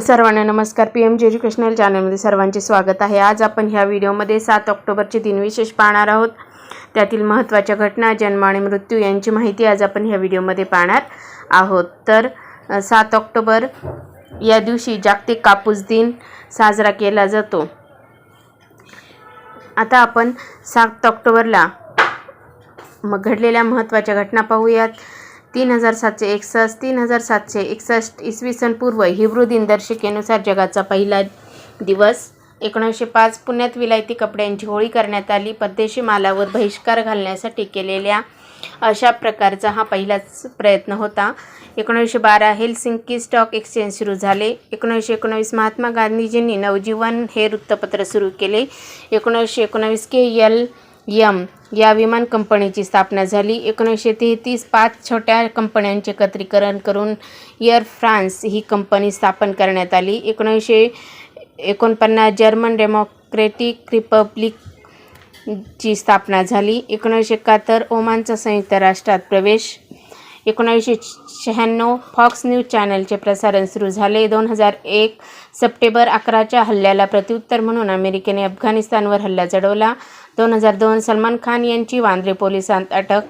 सर्वांना नमस्कार. P M G educational चॅनलमध्ये सर्वांचे स्वागत आहे. आज आपण ह्या व्हिडिओमध्ये सात ऑक्टोबरचे दिनविशेष पाहणार आहोत. त्यातील महत्त्वाच्या घटना जन्म आणि मृत्यू यांची माहिती आज आपण ह्या व्हिडिओमध्ये पाहणार आहोत. तर सात ऑक्टोबर या दिवशी जागतिक कापूस दिन साजरा केला जातो. आता आपण सात ऑक्टोबरला मग घडलेल्या महत्त्वाच्या घटना पाहूयात. तीन हजार सातशे एकसष्ट तीन हजार सातशे एकसष्ट इसवी सन पूर्व हिब्रू दिनदर्शिकेनुसार जगाचा पहिला दिवस. एकोणीसशे पाच पुण्यात विलायती कपड्यांची होळी करण्यात आली. परदेशी मालावर बहिष्कार घालण्यासाठी केलेल्या अशा प्रकारचा हा पहिलाच प्रयत्न होता. एकोणीसशे बारा हेलसिंकी स्टॉक एक्सचेंज सुरू झाले. एकोणीसशे एकोणवीस महात्मा गांधीजींनी नवजीवन हे वृत्तपत्र सुरू केले. एकोणीसशे एकोणवीस के एल यम या विमान कंपनीची स्थापना झाली. एकोणीसशे तेहतीस पाच छोट्या कंपन्यांचे एकत्रीकरण करून एअर फ्रान्स ही कंपनी स्थापन करण्यात आली. एकोणीसशे एकोणपन्नास जर्मन डेमोक्रेटिक रिपब्लिक ची स्थापना झाली. एकोणीसशे एकाहत्तर ओमानचा संयुक्त राष्ट्रात प्रवेश एकोणावीसशे शहाण्णव फॉक्स न्यूज चॅनलचे प्रसारण सुरू झाले. दोन हजार एक सप्टेंबर अकराच्या हल्ल्याला प्रत्युत्तर म्हणून अमेरिकेने अफगाणिस्तानवर हल्ला चढवला. दोन हजार दोन सलमान खान यांची वांद्रे पोलिसांत अटक.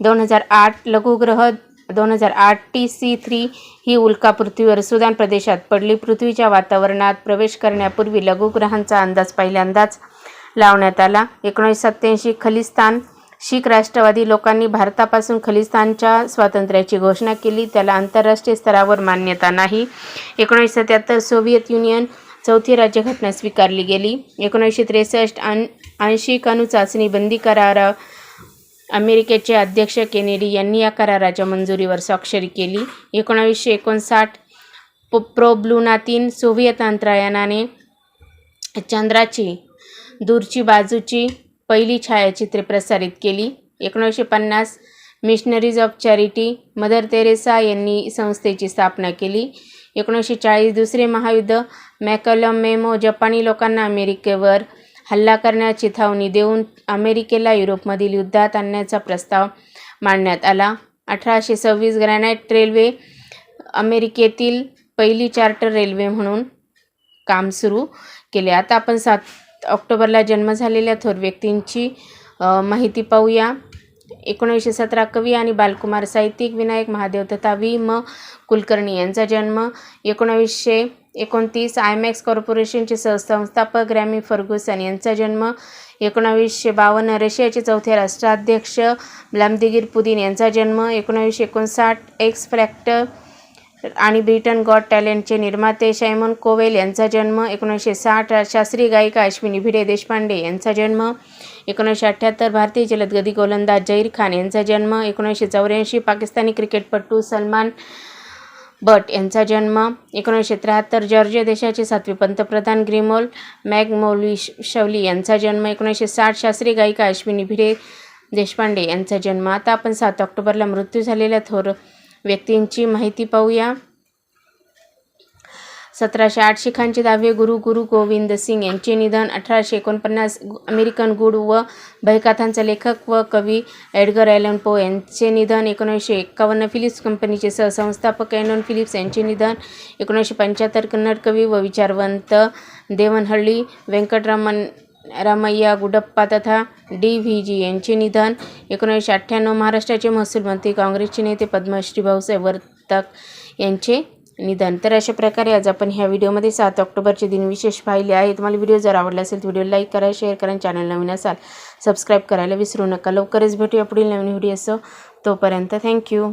दोन हजार आठ लघुग्रह. दोन हजार आठ टी सी थ्री ही उल्का पृथ्वीवर सुदान प्रदेशात पडली. पृथ्वीच्या वातावरणात प्रवेश करण्यापूर्वी लघुग्रहांचा अंदाज पहिल्यांदाच लावण्यात आला. एकोणीसशे सत्त्याऐंशी खलिस्तान शीख राष्ट्रवादी लोकांनी भारतापासून खलिस्तानच्या स्वातंत्र्याची घोषणा केली. त्याला आंतरराष्ट्रीय स्तरावर मान्यता नाही. एकोणीसशे सत्याहत्तर सोव्हिएत युनियन चौथी राज्यघटना स्वीकारली गेली. एकोणीसशे त्रेसष्ट आं आंशिक अणुचाचणी बंदी करार अमेरिकेचे अध्यक्ष केनेडी यांनी या कराराच्या मंजुरीवर स्वाक्षरी केली. एकोणावीसशे एकोणसाठ पो प्रोब्लुनातीन सोव्हिएत अंतरायानाने चंद्राची दूरची बाजूची पहिली छायाचित्रे प्रसारित केली. एकोणीसशे पन्नास Missionaries of Charity Mother Teresa यांनी संस्थेची स्थापना केली. एकोणीसशे चाळीस दुसरे महायुद्ध मॅकलम मेमो जपानी लोकांना अमेरिकेवर हल्ला करण्याची चिथावणी देऊन अमेरिकेला युरोपमधील युद्धात आणण्याचा प्रस्ताव मांडण्यात आला. अठराशे सव्वीस ग्रॅनाइट रेल्वे अमेरिकेतील पहिली चार्टर रेल्वे म्हणून काम सुरू केले. आता आपण सात ऑक्टोबरला जन्म झालेल्या थोर व्यक्तींची माहिती पाहूया. एकोणीसशे सतरा कवी आणि बालकुमार साहित्यिक विनायक महादेव तथा वि म. कुलकर्णी यांचा जन्म. एकोणावीसशे एकोणतीस आयमॅक्स कॉर्पोरेशनचे सहसंस्थापक ग्रॅमी फर्ग्युसन यांचा जन्म. एकोणावीसशे बावन्न रशियाचे चौथे राष्ट्राध्यक्ष ब्लामदिगीर पुदिन यांचा जन्म. एकोणावीसशे एकोणसाठ एक्स फ्रॅक्टर आणि ब्रिटन गॉट टॅलेंटचे निर्माते सायमन कोवेल यांचा जन्म एकोणीसशे साठ शास्त्रीय गायिका अश्विनी भिडे देशपांडे यांचा जन्म एकोणीसशे अठ्ठ्याहत्तर भारतीय जलदगती गोलंदाज जहीर खान यांचा जन्म एकोणीसशे चौऱ्याऐंशी पाकिस्तानी क्रिकेटपटू सलमान बट यांचा जन्म एकोणीसशे त्र्याहत्तर जॉर्जिया देशाचे सातवे पंतप्रधान ग्रिमोल मॅगमोलिशवली यांचा जन्म एकोणीसशे साठ शास्त्रीय गायिका अश्विनी भिडे देशपांडे यांचा जन्म. आता आपण सात ऑक्टोबरला मृत्यू झालेल्या थोर व्यक्तींची माहिती पाहूया. सतराशे आठ शिखांचे दहावे गुरु गुरु गोविंद सिंग यांचे निधन अठराशे एकोणपन्नास अमेरिकन गुड व भयकथांचा लेखक व कवी एडगर ॲलन पो यांचे निधन एकोणीसशे एक्कावन्न फिलिप्स कंपनीचे सहसंस्थापक एनॉन फिलिप्स यांचे निधन एकोणीसशे पंच्याहत्तर कन्नड कवी व विचारवंत देवनहळ्ळी व्यंकटरमण रामय्या गुडप्पा तथा डी व्ही जी यांचे निधन. एकोणीसशे अठ्ठ्याण्णव महाराष्ट्राचे महसूल मंत्री काँग्रेसचे नेते पद्मश्री भाऊसाहेब वर्तक यांचे निधन. तर अशा प्रकारे आज आपण ह्या व्हिडिओमध्ये सात ऑक्टोबरचे दिन विशेष पाहिले आहे तुम्हाला व्हिडिओ जर आवडला असेल तर व्हिडिओ लाईक करा शेअर करा चॅनल नवीन असाल सबस्क्राईब करायला विसरू नका. लवकरच भेटूया पुढील नवीन व्हिडिओ तोपर्यंत थँक्यू.